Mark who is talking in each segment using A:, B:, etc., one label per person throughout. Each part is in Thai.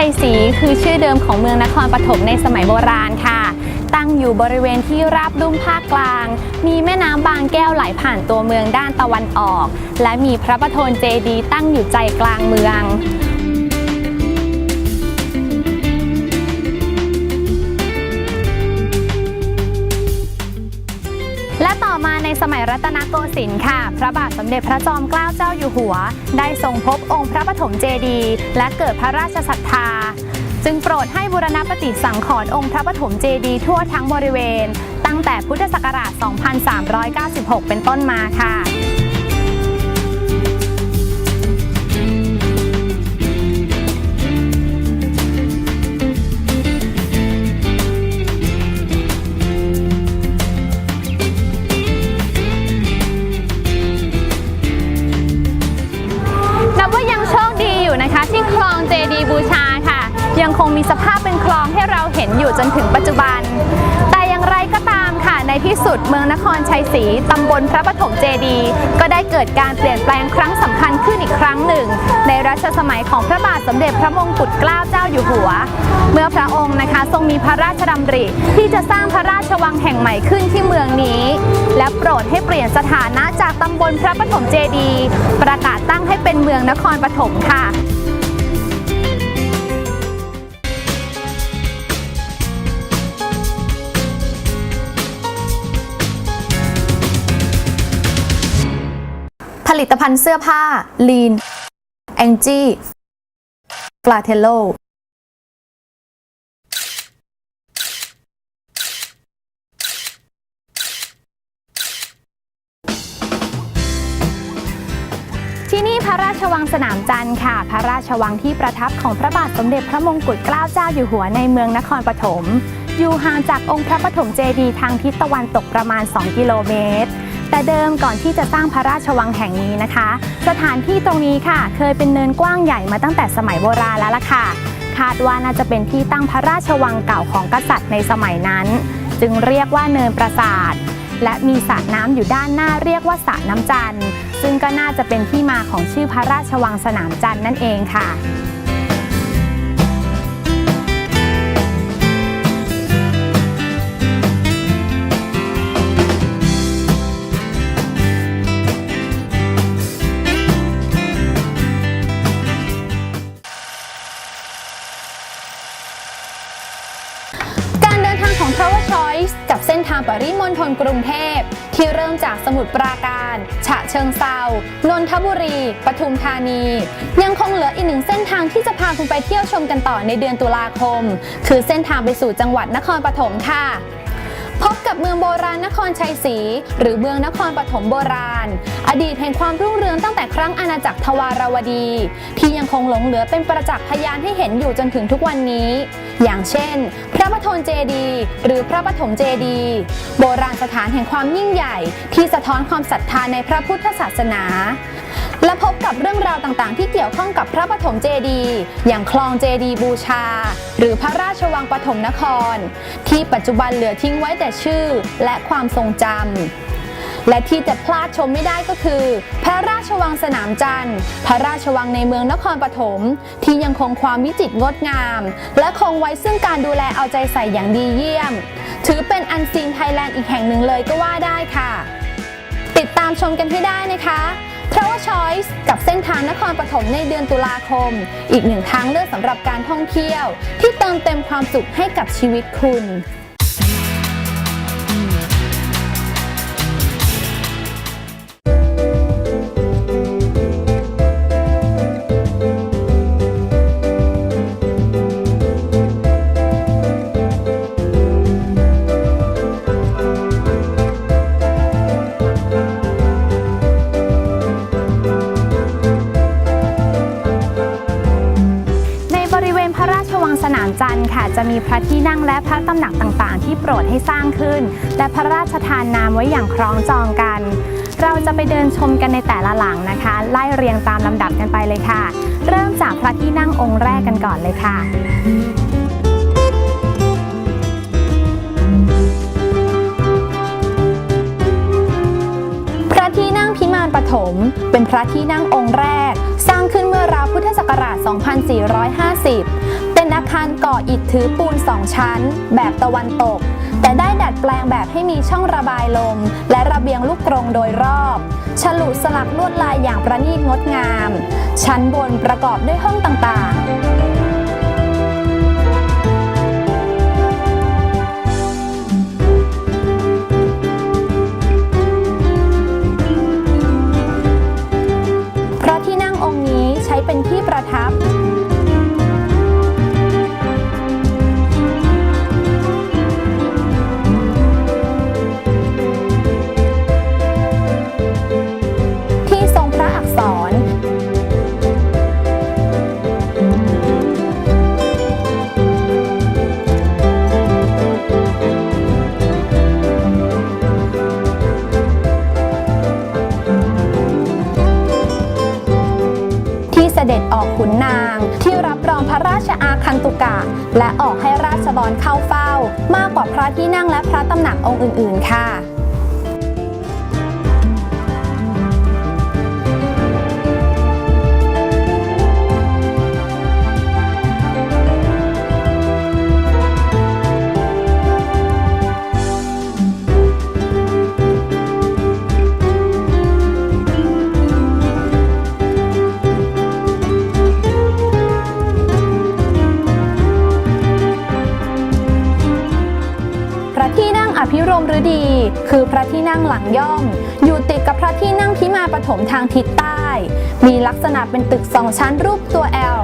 A: ชัยศรีคือชื่อเดิมของเมืองนครปฐมในสมัยโบราณค่ะ ตั้งอยู่บริเวณที่ราบลุ่มภาคกลาง มีแม่น้ำบางแก้วไหลผ่านตัวเมืองด้านตะวันออก และมีพระประทนเจดีตั้งอยู่ใจกลางเมือง รัตนโกสินทร์ค่ะ พระบาทสมเด็จพระจอมเกล้าเจ้าอยู่หัว ได้ทรงพบองค์พระปฐมเจดีย์และเกิดพระราชศรัทธาจึงโปรดให้บูรณปฏิสังขรณ์องค์พระปฐมเจดีย์ทั่วทั้งบริเวณ ตั้งแต่พุทธศักราช 2396 เป็นต้นมาค่ะ อยู่จนถึงปัจจุบัน แต่อย่างไรก็ตามค่ะในที่สุดเมืองนครชัยศรีตำบลพระปฐมเจดี ก็ได้เกิดการเปลี่ยนแปลงครั้งสำคัญขึ้นอีกครั้งหนึ่ง ในรัชสมัยของพระบาทสมเด็จพระมงกุฎเกล้าเจ้าอยู่หัว เมื่อพระองค์นะคะทรงมีพระราชดำริ ที่จะสร้างพระราชวังแห่งใหม่ขึ้นที่เมืองนี้ และโปรดให้เปลี่ยนสถานะจากตำบลพระปฐมเจดี ประกาศตั้งให้เป็นเมืองนครปฐมค่ะ
B: ภัณฑ์เสื้อผ้า Lean Angie Flatello
A: ที่นี่พระราชวังสนามจันทร์ค่ะ พระราชวังที่ประทับของพระบาทสมเด็จพระมงกุฎเกล้าเจ้าอยู่หัวในเมืองนครปฐม อยู่ห่างจากองค์พระปฐมเจดีย์ทางทิศตะวันตกประมาณ 2 กิโลเมตร แต่เดิมก่อนที่จะสร้างพระราชวังแห่งนี้นะคะ สถานที่ตรงนี้ค่ะ เคยเป็นเนินกว้างใหญ่มาตั้งแต่สมัยโบราณแล้วล่ะค่ะ คาดว่าน่าจะเป็นที่ตั้งพระราชวังเก่าของกษัตริย์ในสมัยนั้น จึงเรียกว่าเนินปราสาท และมีสระน้ำอยู่ด้านหน้าเรียกว่าสระน้ำจันทร์ซึ่งก็น่าจะเป็นที่มาของชื่อพระราชวังสนามจันทร์นั่นเองค่ะ ปริมณฑลกรุงเทพ ที่เริ่มจากสมุทรปราการ ฉะเชิงเซานนทบุรี ปทุมธานี ยังคงเหลืออีกหนึ่งเส้นทางที่จะพาคุณไปเที่ยวชมกันต่อในเดือนตุลาคม คือเส้นทางไปสู่จังหวัดนครปฐมค่ะพบกับเมืองโบราณนครชัยศรีหรือเมืองนครปฐมโบราณ อดีตแห่งความรุ่งเรืองตั้งแต่ครั้งอาณาจักรทวารวดี ที่ยังคงหลงเหลือเป็นประจักษ์พยานให้เห็นอยู่จนถึงทุกวันนี้ อย่างเช่น พระปฐมเจดีหรือพระปฐมเจดีโบราณสถานแห่งความยิ่งใหญ่ที่สะท้อนความศรัทธาในพระพุทธศาสนา และพบกับเรื่องราวต่างๆ ที่เกี่ยวข้องกับพระปฐมเจดีอย่างคลองเจดีบูชา หรือพระราชวังปฐมนคร ที่ปัจจุบันเหลือทิ้งไว้แต่ชื่อและความทรงจำ และที่จะพลาดชมไม่ได้ก็คือ พระราชวังสนามจันทร์ พระราชวังในเมืองนครปฐมที่ยังคงความวิจิตรงดงาม และคงไว้ซึ่งการดูแลเอาใจใส่อย่างดีเยี่ยม ถือเป็นอันซีนไทยแลนด์อีกแห่งหนึ่งเลยก็ว่าได้ค่ะ ติดตามชมกันให้ได้นะคะ Travel Choice กับเส้นทางนครปฐมในเดือนตุลาคม อีกหนึ่งทางเลือกสำหรับการท่องเที่ยว ที่เติมเต็มความสุขให้กับชีวิตคุณ รดให้สร้างขึ้น และพระราชทานนามไว้อย่างคล้องจองกัน เราจะไปเดินชมกันในแต่ละหลังนะคะ ไล่เรียงตามลำดับกันไปเลยค่ะ เริ่มจากพระที่นั่งองค์แรกกันก่อนเลยค่ะพระที่นั่งพิมานปฐมเป็นพระที่นั่งองค์แรก สร้างขึ้นเมื่อราวพุทธศักราช 2450 อาคารก่ออิฐถือปูนสองชั้น แบบตะวันตก แต่ได้ดัดแปลงแบบให้มีช่องระบายลม และระเบียงลูกกรงโดยรอบ ฉลุสลักลวดลายอย่างประณีตงดงาม ชั้นบนประกอบด้วยห้องต่างๆพระที่นั่งองค์นี้ใช้เป็นที่ประทับ ที่นั่งและพระตำหนักองค์อื่น ๆ ค่ะ คือพระที่นั่งหลังย่อม อยู่ติดกับพระที่นั่งพิมาปฐมทางทิศใต้ มีลักษณะเป็นตึกสองชั้นรูปตัว L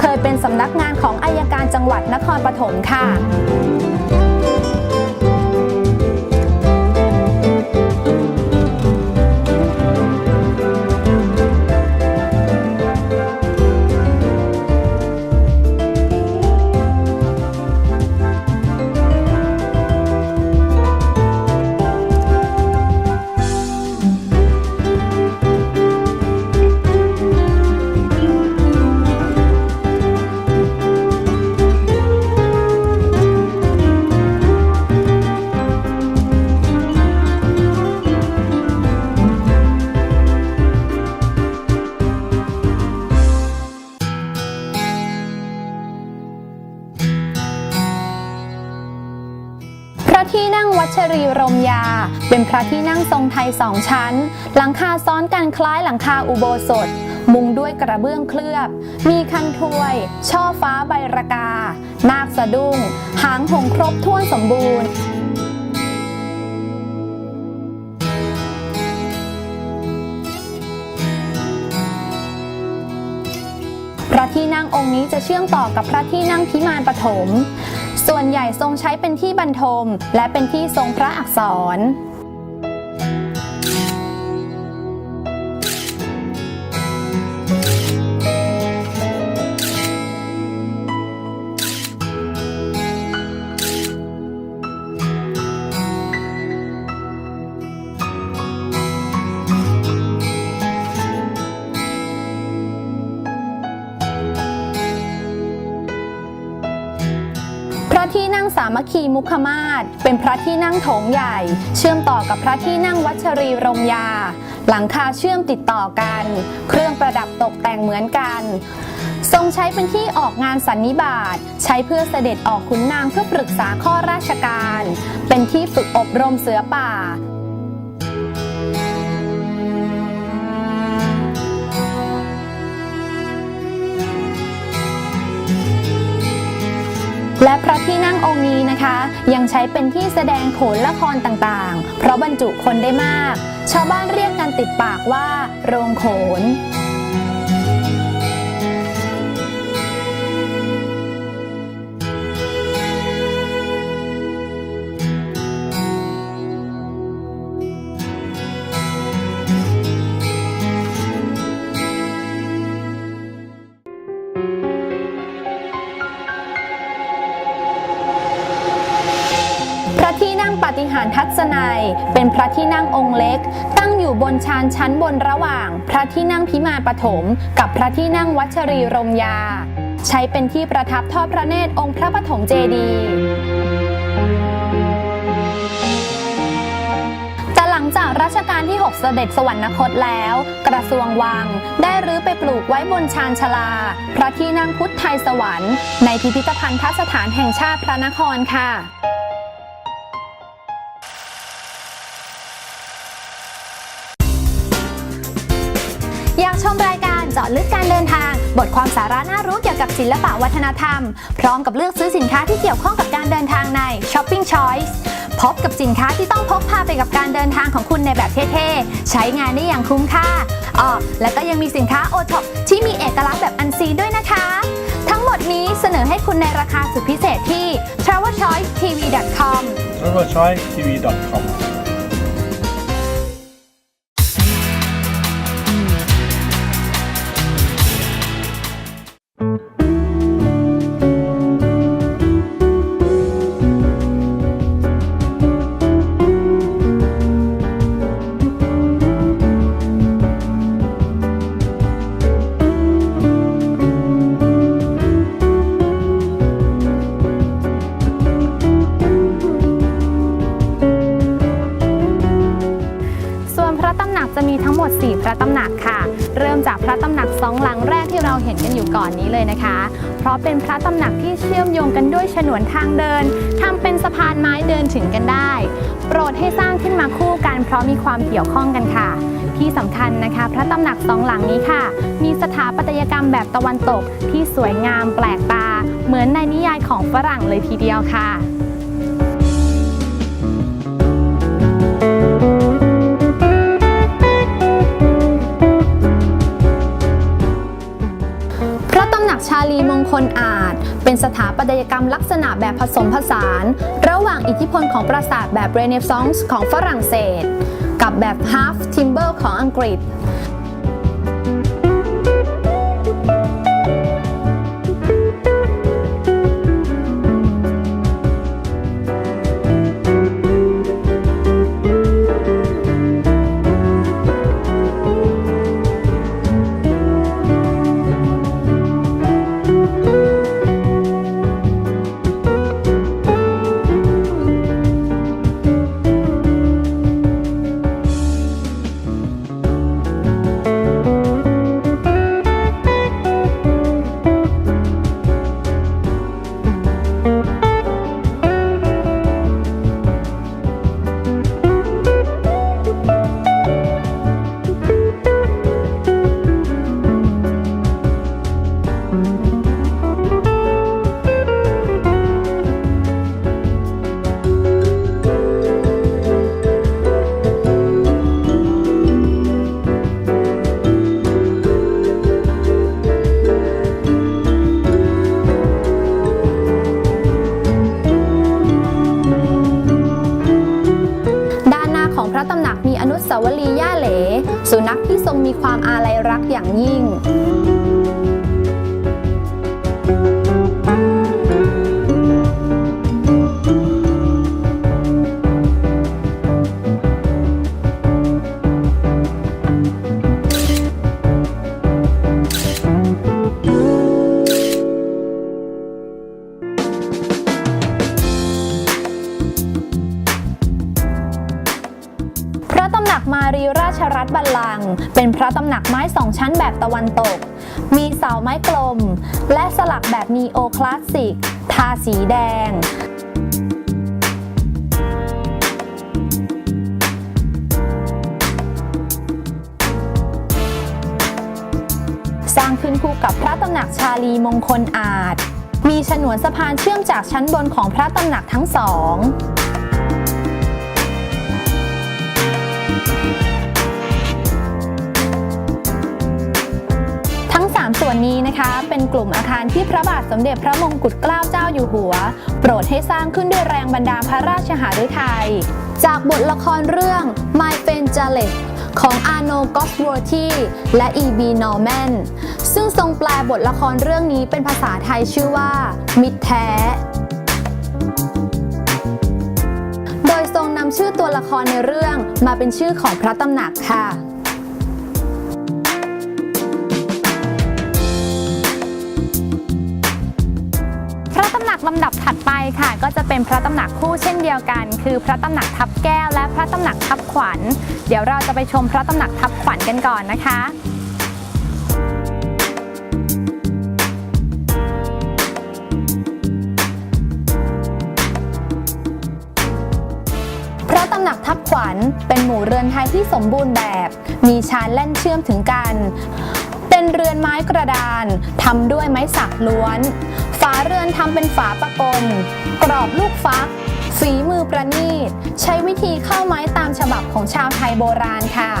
A: เคยเป็นสำนักงานของอายการจังหวัดนครปฐมค่ะ รีรมยา เป็นพระที่นั่งทรงไทยสองชั้น หลังคาซ้อนกันคล้ายหลังคาอุโบสถ มุงด้วยกระเบื้องเคลือบ มีคันถวย ช่อฟ้าใบรากา นาคสะดุ้ง หางหงครบถ้วนสมบูรณ์พระที่นั่งองค์นี้จะเชื่อมต่อกับพระที่นั่งพิมานปฐม ส่วนใหญ่ทรงใช้เป็นที่บรรทม และเป็นที่ทรงพระอักษร มุขมาศเป็นพระที่นั่งโถงใหญ่ เชื่อมต่อกับพระที่นั่งวัชรีรงยา หลังคาเชื่อมติดต่อกัน เครื่องประดับตกแต่งเหมือนกัน ทรงใช้เป็นที่ออกงานสันนิบาตใช้เพื่อเสด็จออกขุนนางเพื่อปรึกษาข้อราชการ เป็นที่ฝึกอบรมเสือป่า และพระที่นั่งองค์นี้นะคะ ยังใช้เป็นที่แสดงโขนละครต่างๆ เพราะบรรจุคนได้มาก ชาวบ้านเรียกกันติดปากว่า โรงโขนารทัศนัย เป็นพระที่นั่งองค์เล็ก ตั้งอยู่บนชานชั้นบนระหว่าง พระที่นั่งพิมานปฐมกับพระที่นั่งวัชรีรมยา ใช้เป็นที่ประทับทอดพระเนตรองค์พระปฐมเจดีย์แต่หลังจากรัชกาลที่ 6 เสด็จสวรรคตแล้ว กระทรวงวังได้รื้อไปปลูกไว้บนชานชลา พระที่นั่งพุทธไทยสวรรค์ ในพิพิธภัณฑสถานแห่งชาติพระนครค่ะ อยากชมรายการเจาะลึกการเดินทาง บทความสาระน่ารู้เกี่ยวกับศิลปะวัฒนธรรม พร้อมกับเลือกซื้อสินค้าที่เกี่ยวข้องกับการเดินทางใน Shopping Choice พบกับสินค้าที่ต้องพกพาไปกับการเดินทางของคุณในแบบเท่ๆ ใช้งานได้อย่างคุ้มค่าอ๋อและก็ยังมีสินค้าโอท็อปที่มีเอกลักษณ์แบบอันซีนด้วยนะคะ ทั้งหมดนี้เสนอให้คุณในราคาสุดพิเศษที่ travelchoicetv.com
C: travelchoicetv.com ะ
A: เป็นพระตำหนักที่เชื่อมโยงกันด้วยฉนวนทางเดินทำเป็นสะพานไม้เดินถึงกันได้ โปรดให้สร้างขึ้นมาคู่กันเพราะมีความเกี่ยวข้องกันค่ะ ที่สำคัญนะคะ พระตำหนักสองหลังนี้ค่ะ มีสถาปัตยกรรมแบบตะวันตกที่สวยงามแปลกตา เหมือนในนิยายของฝรั่งเลยทีเดียวค่ะักชาลีมงคลอาจ เป็นสถาปัตยกรรมลักษณะแบบผสมผสาน ระหว่างอิทธิพลของปราสาทแบบเรเนซองส์ของฝรั่งเศส กับแบบฮาฟทิมเบอร์ของอังกฤษ รัฐบัลลังก์เป็นพระตำหนักไม้สองชั้นแบบตะวันตก มีเสาไม้กลม และสลักแบบนีโอคลาสสิก ทาสีแดงสร้างขึ้นคู่กับพระตำหนักชาลีมงคลอาจ มีฉนวนสะพานเชื่อมจากชั้นบนของพระตำหนักทั้งสอง ง3ส่วนนี้นะคะ เป็นกลุ่มอาคารที่พระบาทสมเด็จพระมงกุฎเกล้าเจ้าอยู่หัว โปรดให้สร้างขึ้นด้วยแรงบันดาลพระราชหฤทัย จากบทละครเรื่อง My f r i e n d j a l e t ของอาโนกอส w o r t y และ E.B. Norman ซึ่งทรงแปลบทละครเรื่องนี้เป็นภาษาไทยชื่อว่า มิตรแท้ โดยทรงนำชื่อตัวละครในเรื่องมาเป็นชื่อของพระตำหนักค่ะ ลำดับถัดไปค่ะ ก็จะเป็นพระตำหนักคู่เช่นเดียวกัน คือพระตำหนักทับแก้วและพระตำหนักทับขวัญ เดี๋ยวเราจะไปชมพระตำหนักทับขวัญกันก่อนนะคะพระตำหนักทับขวัญเป็นหมู่เรือนไทยที่สมบูรณ์แบบ มีชานแล่นเชื่อมถึงกัน เป็นเรือนไม้กระดานทำด้วยไม้สักล้วนาเรือนทำเป็นฝาประกลกรอบลูกฟัก ฝีมือประณีต ใช้วิธีเข้าไม้ตามฉบับของชาวไทยโบราณค่ะ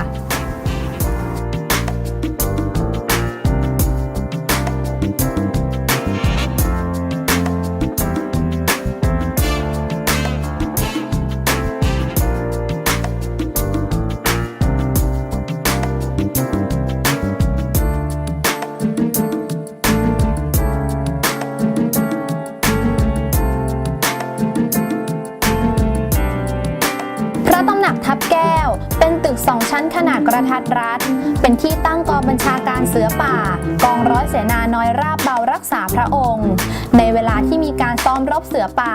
A: กระทัดรัดเป็นที่ตั้งกองบัญชาการเสือป่า กองร้อยเสนาน้อยราบเบารักษาพระองค์ ในเวลาที่มีการซ้อมรบเสือป่า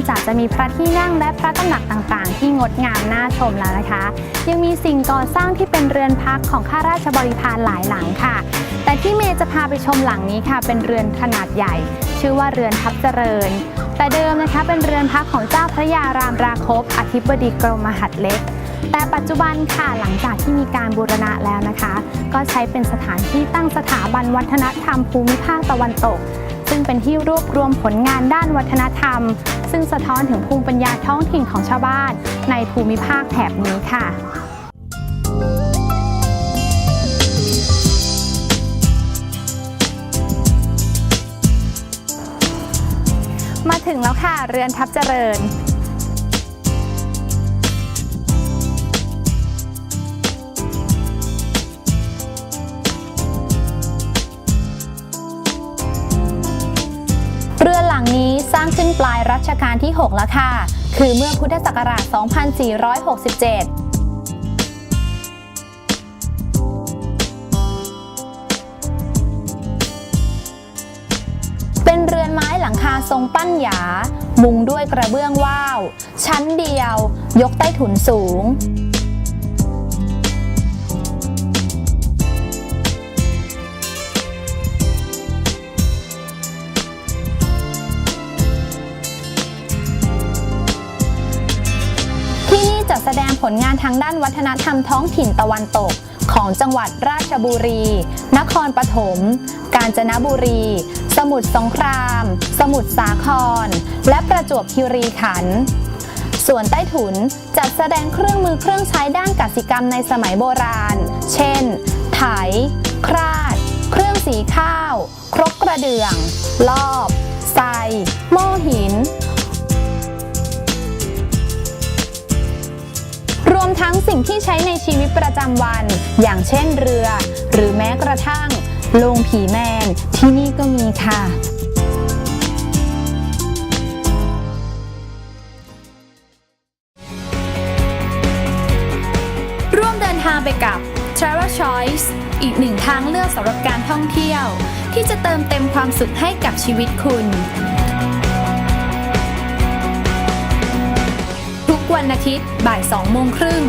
A: อกจากจะมีพระที่นั่งและพระตำหนักต่างๆ ที่งดงามน่าชมแล้วนะคะ ยังมีสิ่งก่อสร้างที่เป็นเรือนพักของข้าราชบริพารหลายหลังค่ะ แต่ที่เมย์จะพาไปชมหลังนี้ค่ะ เป็นเรือนขนาดใหญ่ ชื่อว่าเรือนทับเจริญ แต่เดิมนะคะเป็นเรือนพักของเจ้าพระยารามราคบอธิบดีกรมมหัดเล็กแต่ปัจจุบันค่ะหลังจากที่มีการบูรณะแล้วนะคะ ก็ใช้เป็นสถานที่ตั้งสถาบันวัฒนธรรมภูมิภาคตะวันตก ซึ่งเป็นที่รวบรวมผลงานด้านวัฒนธรรม ซึ่งสะท้อนถึงภูมิปัญญาท้องถิ่นของชาวบ้านในภูมิภาคแถบนี้ค่ะมาถึงแล้วค่ะ เรือนทับเจริญ ร้างขึ้นปลายรัชกาลที่ 6 แล้วค่ะ คือเมื่อพุทธศักราช 2467เป็นเรือนไม้หลังคาทรงปั้นหยา มุงด้วยกระเบื้องว่าว ชั้นเดียว ยกใต้ถุนสูง ผลงานทางด้านวัฒนธรรมท้องถิ่นตะวันตก ของจังหวัดราชบุรี นครปฐม กาญจนบุรี สมุทรสงคราม สมุทรสาคร และประจวบคีรีขันธ์ส่วนใต้ถุนจัดแสดงเครื่องมือเครื่องใช้ด้านกสิกรรมในสมัยโบราณ เช่น ไถ คราด เครื่องสีข้าว ครกกระเดื่อง ลอบ ไซโม่หิน มทั้งสิ่งที่ใช้ในชีวิตประจำวัน อย่างเช่นเรือ หรือแม้กระทั่งโลงผีแมนที่นี่ก็มีค่ะร่วมเดินทางไปกับ Travel Choice อีกหนึ่งทางเลือกสำหรับการท่องเที่ยว ที่จะเติมเต็มความสุขให้กับชีวิตคุณ วันอาทิตย์บ่าย2โมงครึ่ง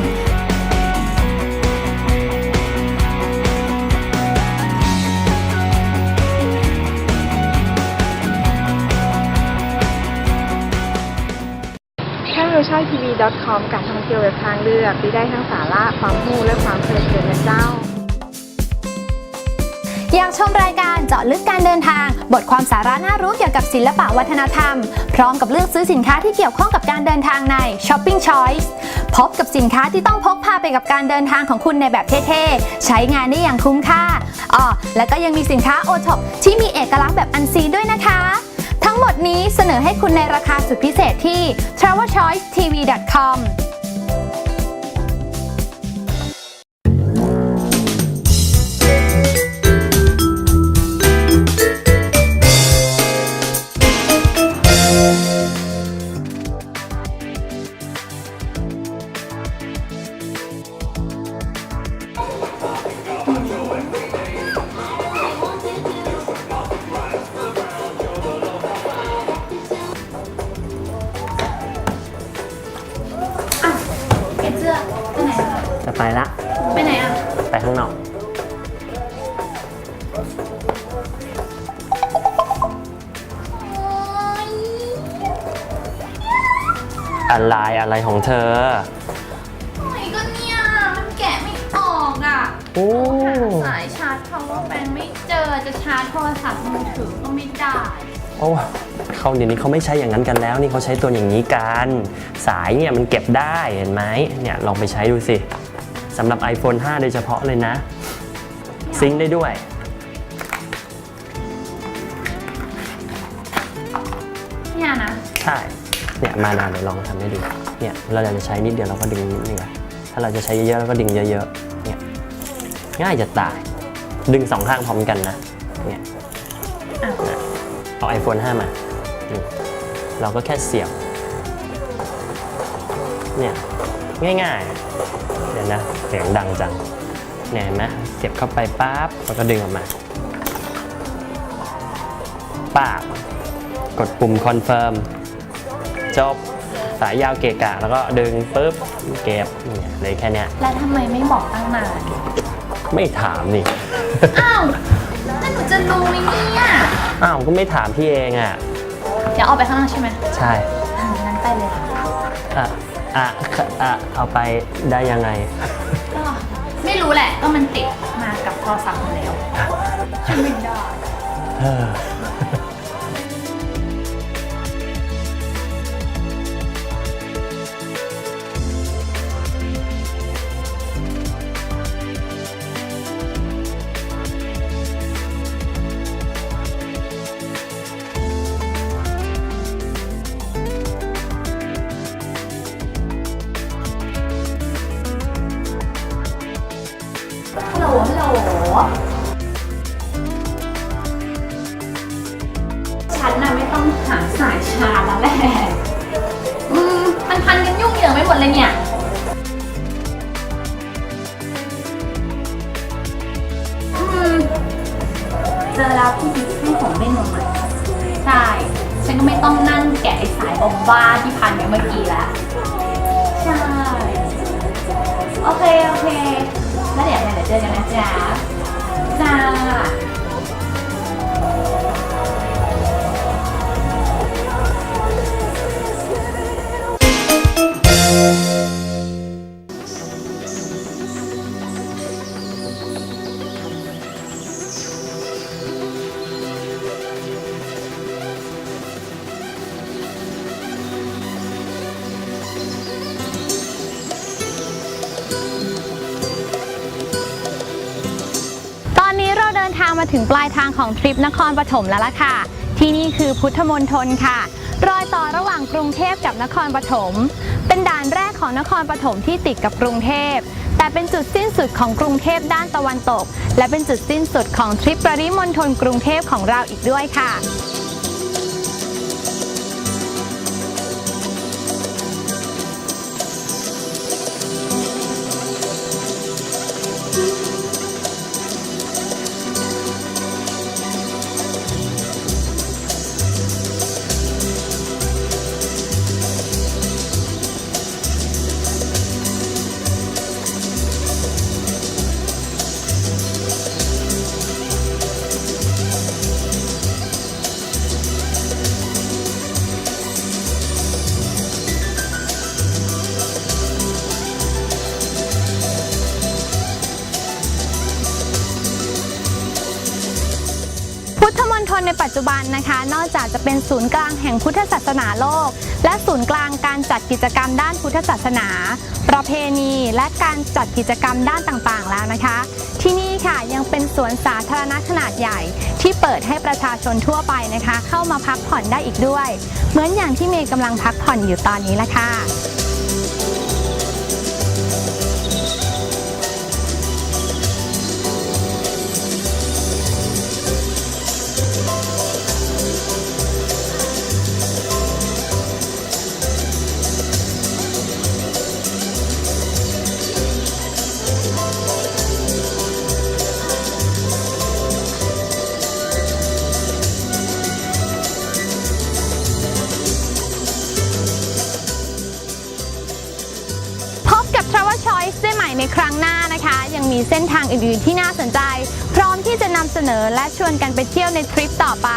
D: ทาง r o c h a t v c o m การท่องเที่ยวเว็บทางเลือกที่ได้ทั้งสาระความรู้และความเพลิดเพลินนะเจ้า
A: อยากชมรายการเจาะลึกการเดินทาง บทความสาระน่ารู้เกี่ยวกับศิลปะวัฒนธรรม พร้อมกับเลือกซื้อสินค้าที่เกี่ยวข้องกับการเดินทางใน Shopping Choice พบกับสินค้าที่ต้องพกพาไปกับการเดินทางของคุณในแบบเท่ๆ ใช้งานได้อย่างคุ้มค่าอ๋อและก็ยังมีสินค้าโอท็อปที่มีเอกลักษณ์แบบอันซีด้วยนะคะ ทั้งหมดนี้เสนอให้คุณในราคาสุดพิเศษที่ travelchoicetv.com
E: อะไรของเธอ
A: ไหนก็เนี่ย มันแกะไม่ออกอะ
E: โอ้
A: หาสายชาร์จ power bank ไม่เจอ จะชาร์จโทรศัพท์มือถือก็ไม่ได้
E: โอ้เขาเดี๋ยวนี้เขาไม่ใช้อย่างนั้นกันแล้ว นี่เขาใช้ตัวอย่างนี้กัน สายเนี่ยมันเก็บได้เห็นไหมเนี่ยลองไปใช้ดูสิสำหรับ iPhone 5 โดยเฉพาะเลยนะ ซิงค์ได้ด้วย
A: เนี่ยนะ
E: ใช่ เนี่ยมานานเดี๋ยวลองทำให้ดู เนี่ยเราอยากจะใช้นิดเดียวเราก็ดึงนิดนึงอะถ้าเราจะใช้เยอะๆเราก็ดึงเยอะๆ เนี่ยง่ายจะตาย ดึงสองข้างพร้อมกันนะ เนี่ยเอา iPhone 5 มา เราก็แค่เสียบ เนี่ยง่ายๆ เดี๋ยวนะ เสียงดังจังเนี่ยเห็นไหมเสียบเข้าไปปั๊บแล้วก็ดึงออกมาป้าบกดปุ่มคอนเฟิร์ม จบสายยาวเกะกะ แล้วก็ดึงปุ๊บเก็บเนี่ยเลยแค่เนี้ย
A: แล้วทำไมไม่บอกตั้งนาน
E: ไม่ถามนี่
A: อ้าว แล้วหนูจะรู้ไหมเนี่ย
E: อ้าวก็ไม่ถามพี่เองอะ
A: เดี๋ยวเอาไปข้างนอกใช่ไหม
E: ใช่
A: อ่างั้นไปเลย
E: อะอะอะเอาไปได้ยังไง
A: ก็ไม่รู้แหละ ก็มันติดมากับโทรศัพท์มาแล้ว ฉันไม่ได้
E: เออ
A: ฮัลโหลฮัลโหลฉันน่ะไม่ต้องหาสายชาร์จแล้วแหละอืมมันพันกันยุ่งเหยิงไปหมดเลยเนี่ย อืมเจอแล้วพี่บิ๊กให้ของเล่นมาใหม่ใช่ ฉันก็ไม่ต้องนั่งแกะไอ้สายบอมบ้าที่พันกันเมื่อกี้แล้ว ใช่ โอเค โอเค แล้วเดี๋ยวเดี๋ยวเจอกันนะจ๊ะจ้า ถึงปลายทางของทริปนครปฐมแล้วล่ะค่ะ ที่นี่คือพุทธมณฑลค่ะ รอยต่อระหว่างกรุงเทพกับนครปฐม เป็นด่านแรกของนครปฐมที่ติดกับกรุงเทพ แต่เป็นจุดสิ้นสุดของกรุงเทพด้านตะวันตก และเป็นจุดสิ้นสุดของทริปปริมณฑลกรุงเทพของเราอีกด้วยค่ะ จุบันนะคะ นอกจากจะเป็นศูนย์กลางแห่งพุทธศาสนาโลก และศูนย์กลางการจัดกิจกรรมด้านพุทธศาสนา ประเพณีและการจัดกิจกรรมด้านต่างๆ แล้วนะคะ ที่นี่ค่ะยังเป็นสวนสาธารณะขนาดใหญ่ ที่เปิดให้ประชาชนทั่วไปนะคะ เข้ามาพักผ่อนได้อีกด้วย เหมือนอย่างที่เมย์กำลังพักผ่อนอยู่ตอนนี้ละค่ะ อื่นๆ ที่น่าสนใจ พร้อมที่จะนำเสนอและชวนกันไปเที่ยวในทริปต่อไป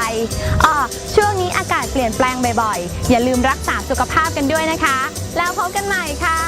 A: อ๋อช่วงนี้อากาศเปลี่ยนแปลงบ่อยๆ อย่าลืมรักษาสุขภาพกันด้วยนะคะ แล้วพบกันใหม่ค่ะ